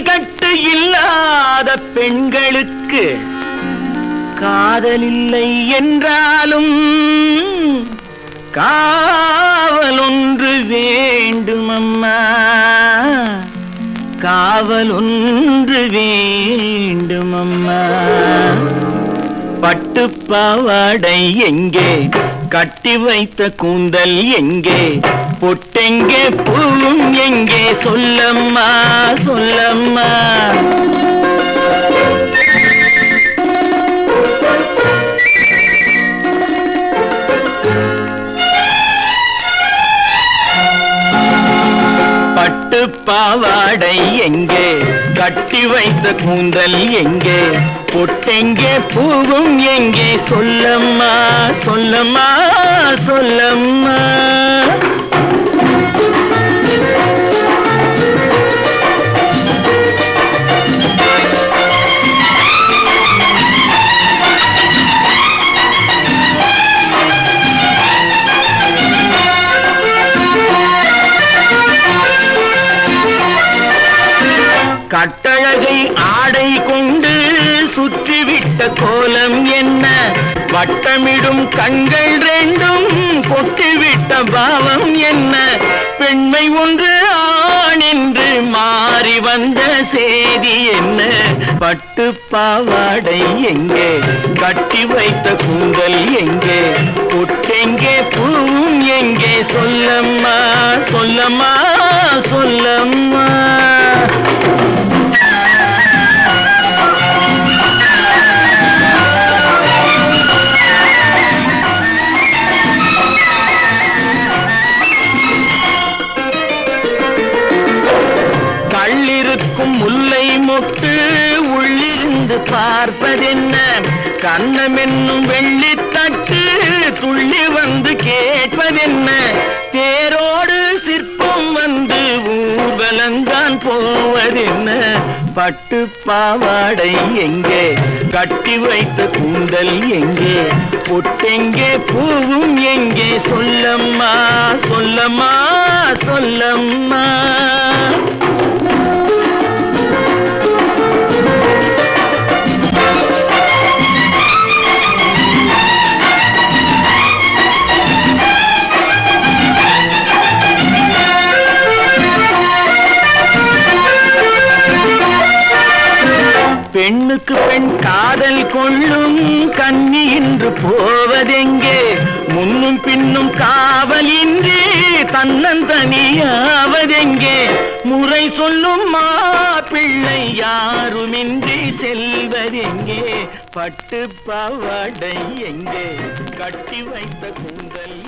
கட்டு இல்லாத பெண்களுக்கு காதலில்லை என்றாலும் காவல் ஒன்று வேண்டும் அம்மா காவல் ஒன்று வேண்டும் அம்மா எங்கே கட்டி வைத்த கூந்தல் எங்கே? பொட்டெங்கே பூவும் எங்கே? சொல்லம்மா சொல்லம்மா. பட்டு பாவாடை எங்கே? கட்டி வைத்த கூந்தல் எங்கே? பொட்டெங்கே பூவும் எங்கே? சொல்லம்மா சொல்லம்மா சொல்லம்மா. கட்டழகை ஆடை கொண்டு சுற்றிவிட்ட கோலம் என்ன? வட்டமிடும் கண்கள் ரெண்டும் கொட்டிவிட்ட பாவம் என்ன? பெண்மை ஒன்று ஆண் என்று மாறி வந்த செய்தி என்ன? பட்டு பாவாடை எங்கே? கட்டி வைத்த கூந்தல் எங்கே? பொட்டெங்கே பூவும் எங்கே? சொல்லம்மா சொல்லம்மா சொல்லம்மா. கள்ளிருக்கும் முல்லை மொட்டு உள்ளிருந்து பார்ப்பதென்ன? கண்ணம் என்னும் வெள்ளித்தட்டு துள்ளி வந்து கேட்பதென்ன? தேரோடு சிற்பம் வந்து ஊர்வலந்தான் போவதென்ன? பட்டு பாவாடை எங்கே? கட்டி வைத்த கூந்தல் எங்கே? பொட்டெங்கே பூவும் எங்கே? சொல்லம்மா சொல்லம்மா சொல்லம்மா. பெண்ணுக்கு பெண் காதல் கொள்ளும் கண்ணி இன்று போவதெங்கே? முன்னும் பின்னும் காவலின்றி தன்னந்தனியாவதெங்கே? முறை சொல்லும் மாப்பிள்ளை யாருமின்றி செல்வதெங்கே? பட்டு பவடை எங்கே? கட்டி வைத்த கூந்தல்